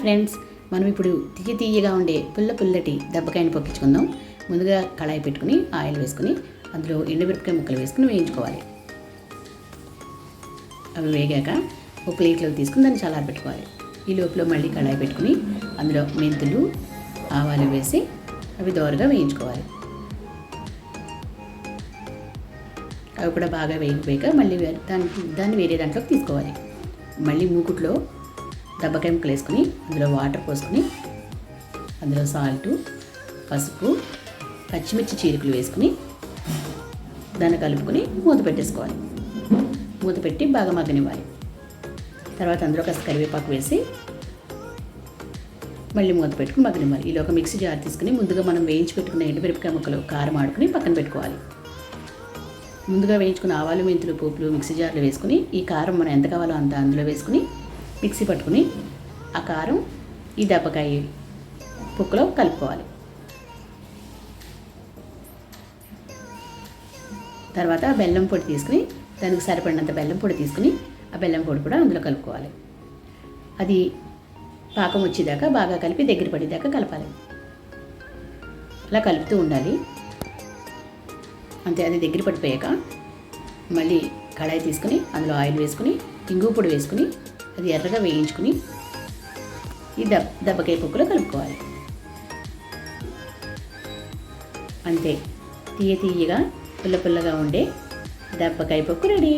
Friends మనం ఇప్పుడు తీయ తీయగా ఉండే పుల్ల పుల్లటి దెబ్బకాయని పొక్కించుకుందాం ముందుగా కళాయి పెట్టుకుని ఆయిల్ వేసుకుని అందులో ఎండుమిరపకాయ ముక్కలు వేసుకుని వేయించుకోవాలి. అవి వేగాక ఒక ప్లేట్లోకి తీసుకుని దాన్ని చల్లారి పెట్టుకోవాలి. ఈ లోపల మళ్ళీ కళాయి పెట్టుకుని అందులో మెంతులు ఆవాలు వేసి అవి దోరగా వేయించుకోవాలి. అవి కూడా బాగా వేగిపోయాక మళ్ళీ దాన్ని దాన్ని వేరే దాంట్లోకి తీసుకోవాలి. మళ్ళీ మూకుట్లో దెబ్బకాయ ముక్కలు వేసుకుని అందులో వాటర్ పోసుకుని అందులో సాల్టు పసుపు పచ్చిమిర్చి చీరుకులు వేసుకుని దాన్ని కలుపుకొని మూత పెట్టేసుకోవాలి. మూత పెట్టి బాగా మగ్గనివ్వాలి. తర్వాత అందులో కాస్త కరివేపాకు వేసి మళ్ళీ మూత పెట్టుకుని మగ్గనివ్వాలి. ఇలా ఒక మిక్సీ జార్ తీసుకుని ముందుగా మనం వేయించి పెట్టుకున్న ఎండుమిరపకాయ ముక్కలు కారం ఆడుకుని పక్కన పెట్టుకోవాలి. ముందుగా వేయించుకున్న ఆవాలు మెంతులు పోపులు మిక్సీ జార్లో వేసుకుని ఈ కారం మనం ఎంత కావాలో అంత అందులో వేసుకుని మిక్సీ పట్టుకుని ఆ కారం ఈ దెబ్బకాయ పుక్కలో కలుపుకోవాలి. తర్వాత బెల్లం పొడి తీసుకుని దానికి సరిపడినంత బెల్లం పొడి తీసుకుని ఆ బెల్లం పొడి కూడా అందులో కలుపుకోవాలి. అది పాకం వచ్చేదాకా బాగా కలిపి దగ్గర పడేదాకా కలపాలి. అలా కలుపుతూ ఉండాలి. అంతే అది దగ్గర పడిపోయాక మళ్ళీ కడాయి తీసుకుని అందులో ఆయిల్ వేసుకుని ఇంగు పొడి వేసుకుని అది ఎర్రగా వేయించుకుని ఈ దబ్ దెబ్బకాయ పప్పులో కలుపుకోవాలి. అంతే తీయ తీయగా పుల్ల పుల్లగా ఉండే దెబ్బకాయ పప్పు రెడీ.